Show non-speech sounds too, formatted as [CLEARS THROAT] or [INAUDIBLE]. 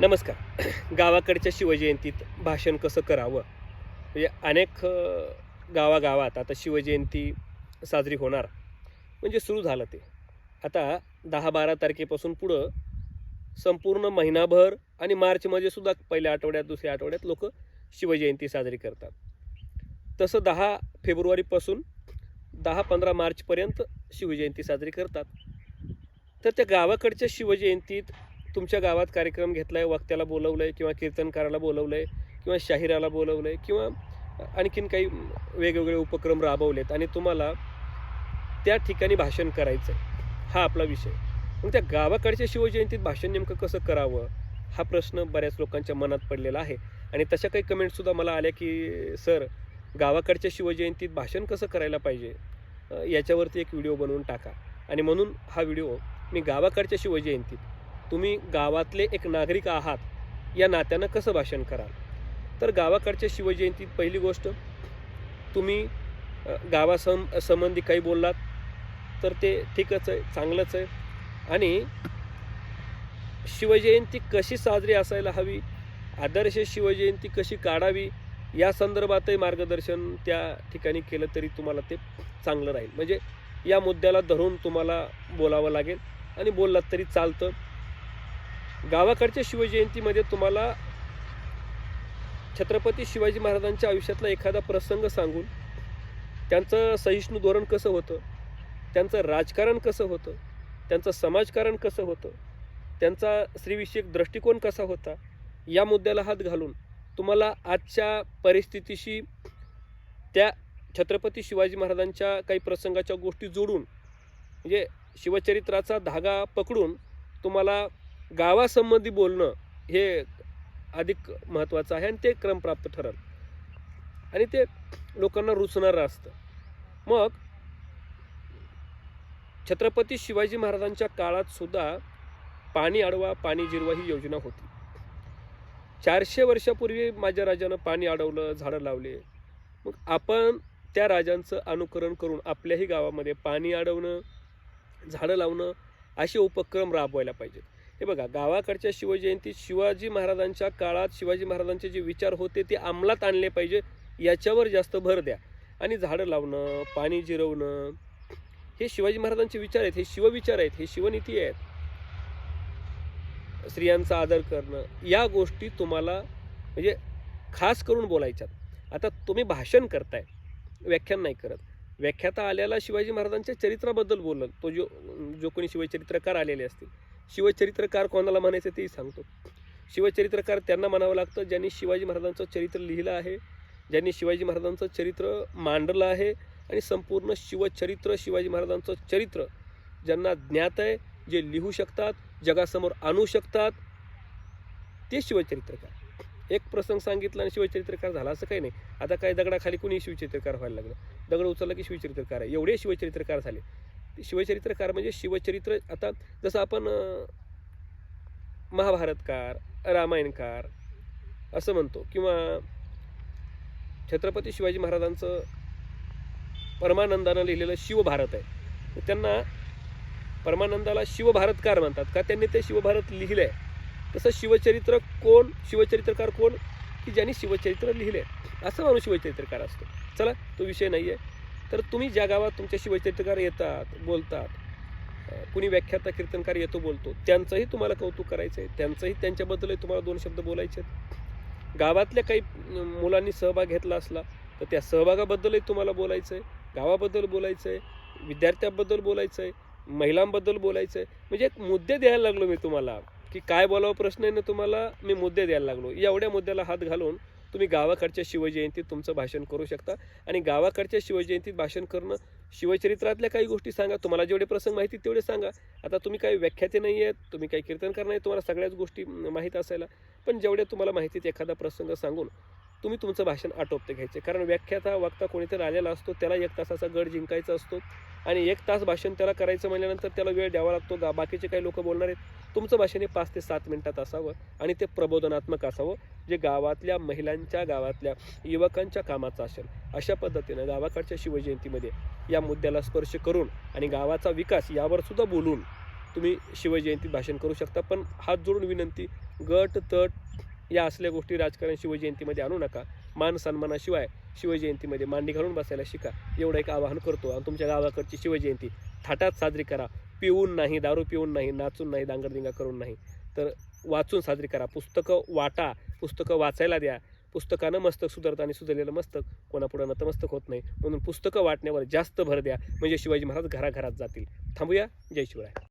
नमस्कार. [CLEARS THROAT] गावाकडच्या शिवजयंतीत भाषण कसं करावं? म्हणजे अनेक गावागावात आता शिवजयंती साजरी होणार. म्हणजे सुरू झालं ते. आता दहा बारा तारखेपासून पुढं संपूर्ण महिनाभर आणि मार्चमध्ये सुद्धा पहिल्या आठवड्यात दुसऱ्या आठवड्यात लोक शिवजयंती साजरी करतात. तसं दहा फेब्रुवारीपासून दहा पंधरा मार्चपर्यंत शिवजयंती साजरी करतात. तर त्या गावाकडच्या शिवजयंतीत तुमच्या गावात कार्यक्रम घेतलाय वक्त्याला बोलवलं आहे किंवा कीर्तनकाराला बोलवलं आहे किंवा शाहिराला बोलवलं आहे किंवा आणखीन काही वेगवेगळे उपक्रम राबवलेत आणि तुम्हाला त्या ठिकाणी भाषण करायचं आहे हा आपला विषय. मग त्या गावाकडच्या शिवजयंतीत भाषण नेमकं कसं करावं? हा प्रश्न बऱ्याच लोकांच्या मनात पडलेला आहे. आणि तशा काही कमेंटसुद्धा मला आल्या की सर गावाकडच्या शिवजयंतीत भाषण कसं करायला पाहिजे? याच्यावरती एक व्हिडिओ बनवून टाका. आणि म्हणून हा व्हिडिओ मी गावाकडच्या शिवजयंतीत तुम्ही गावातले एक नागरिक आहात या नात्यानं कसं भाषण कराल? तर गावाकडच्या शिवजयंतीत पहिली गोष्ट तुम्ही गावासं संबंधी काही बोललात तर ते ठीकच आहे चांगलंच आहे. आणि शिवजयंती कशी साजरी असायला हवी आदर्श शिवजयंती कशी काढावी या संदर्भातही मार्गदर्शन त्या ठिकाणी केलं तरी तुम्हाला ते चांगलं राहील. म्हणजे या मुद्द्याला धरून तुम्हाला बोलावं लागेल आणि बोललात तरी चालतं. गावाकडच्या शिवजयंतीमध्ये तुम्हाला छत्रपती शिवाजी महाराजांच्या आयुष्यातला एखादा प्रसंग सांगून त्यांचं सहिष्णू धोरण कसं होतं त्यांचं राजकारण कसं होतं त्यांचं समाजकारण कसं होतं त्यांचा स्त्रीविषयक दृष्टिकोन कसा होता या मुद्द्याला हात घालून तुम्हाला आजच्या परिस्थितीशी त्या छत्रपती शिवाजी महाराजांच्या काही प्रसंगाच्या गोष्टी जोडून म्हणजे शिवचरित्राचा धागा पकडून तुम्हाला गावासंबंधी बोलणं हे अधिक महत्त्वाचं आहे आणि ते क्रमप्राप्त ठरल. आणि ते लोकांना रुचणारं असतं. मग छत्रपती शिवाजी महाराजांच्या काळात सुद्धा पाणी अडवा पाणी जिरवा ही योजना होती. चारशे वर्षापूर्वी माझ्या राजानं पाणी अडवलं झाडं लावले. मग आपण त्या राजांचं अनुकरण करून आपल्याही गावामध्ये पाणी अडवणं झाडं लावणं असे उपक्रम राबवायला पाहिजेत. हे बघा गावाकडच्या शिवजयंतीत शिवाजी महाराजांच्या काळात शिवाजी महाराजांचे जे विचार होते ते अंमलात आणले पाहिजे याच्यावर जास्त भर द्या. आणि झाडं लावणं पाणी जिरवणं हे शिवाजी महाराजांचे विचार आहेत हे शिवविचार आहेत हे शिवनीती आहेत. स्त्रियांचा आदर करणं या गोष्टी तुम्हाला म्हणजे खास करून बोलायच्यात. आता तुम्ही भाषण करताय व्याख्यान नाही करत. व्याख्याता आल्याला शिवाजी महाराजांच्या चरित्राबद्दल बोललं तो जो जो कोणी शिवचरित्रकार आलेले असतील. शिवचरित्रकार कोणाला म्हणायचं तेही सांगतो. शिवचरित्रकार त्यांना म्हणावं लागतं ज्यांनी शिवाजी महाराजांचं चरित्र लिहिलं आहे ज्यांनी शिवाजी महाराजांचं चरित्र मांडलं आहे आणि संपूर्ण शिवचरित्र शिवाजी महाराजांचं चरित्र ज्यांना ज्ञात आहे जे लिहू शकतात जगासमोर आणू शकतात ते शिवचरित्रकार. एक प्रसंग सांगितला आणि शिवचरित्रकार झाला असं काही नाही. आता काय दगडाखाली कुणी शिवचरित्रकार व्हायला लागलं? दगड उचलला की शिवचरित्रकार आहे? एवढे शिवचरित्रकार झाले. शिवचरित्रकार म्हणजे शिवचरित्र आता जसं आपण महाभारतकार रामायणकार असं म्हणतो किंवा छत्रपती शिवाजी महाराजांचं परमानंदानं लिहिलेलं शिवभारत आहे तर त्यांना परमानंदाला शिवभारतकार म्हणतात का? त्यांनी ते शिवभारत लिहिलं आहे तसं शिवचरित्र कोण शिवचरित्रकार कोण? की ज्यांनी शिवचरित्र लिहिले असं माणूस शिवचरित्रकार असतो. चला तो विषय नाही आहे तर तुम्ही ज्या गावात तुमच्या शिवचरित्रकार येतात बोलतात कुणी व्याख्याता कीर्तनकार येतो बोलतो त्यांचंही तुम्हाला कौतुक करायचं आहे त्यांचंही त्यांच्याबद्दलही तुम्हाला दोन शब्द बोलायचे आहेत. गावातल्या काही मुलांनी सहभाग घेतला असला तर त्या सहभागाबद्दलही तुम्हाला बोलायचं आहे गावाबद्दल बोलायचं आहे विद्यार्थ्याबद्दल बोलायचं आहे महिलांबद्दल बोलायचं आहे म्हणजे एक मुद्दे द्यायला लागलो मी तुम्हाला की काय बोलावं प्रश्न आहे ना तुम्हाला मी मुद्दे द्यायला लागलो. एवढ्या मुद्द्याला हात घालून तुम्ही गावाकडच्या शिवजयंतीत तुमचं भाषण करू शकता. आणि गावाकडच्या शिवजयंतीत भाषण करणं शिवचरित्रातल्या काही गोष्टी सांगा. तुम्हाला जेवढे प्रसंग माहिती आहेत तेवढे सांगा. आता तुम्ही काही व्याख्याते नाही आहेत तुम्ही काही कीर्तनकार नाही तुम्हाला सगळ्याच गोष्टी माहीत असायला. पण जेवढ्या तुम्हाला माहितीत एखादा प्रसंग सांगून तुम्ही तुमचं भाषण आटोपते घ्यायचे. कारण व्याख्याता वक्ता कोणीतरी आलेला असतो त्याला एक तासाचा गड जिंकायचा असतो आणि एक तास भाषण त्याला करायचं म्हणल्यानंतर त्याला वेळ द्यावा लागतो. गा बाकीचे काही लोक बोलणार आहेत. तुमचं भाषण हे पाच ते सात मिनिटात असावं आणि ते प्रबोधनात्मक असावं जे गावातल्या महिलांच्या गावातल्या युवकांच्या कामाचं असेल. अशा पद्धतीनं गावाकडच्या शिवजयंतीमध्ये या मुद्द्याला स्पर्श करून आणि गावाचा विकास यावर सुद्धा बोलून तुम्ही शिवजयंतीत भाषण करू शकता. पण हात जोडून विनंती गट तट या असल्या गोष्टी राजकारण शिवजयंतीमध्ये आणू नका. मान सन्मानाशिवाय शिवजयंतीमध्ये मांडी घालून बसायला शिका. एवढं एक आवाहन करतो आणि तुमच्या गावाकडची शिवजयंती. थाटात साजरी करा. पिऊन नाही दारू पिऊन नाही नाचून नाही दांगडदिंगा करून नाही. तर वाचून साजरी करा. पुस्तकं वाटा. पुस्तकं वाचायला द्या. पुस्तकानं मस्तक सुधारतं आणि सुधारलेलं मस्तक कोणापुढं नतमस्तक होत नाही. म्हणून पुस्तकं वाटण्यावर जास्त भर द्या. म्हणजे शिवाजी महाराज घराघरात जातील. थांबूया. जय शिवराय.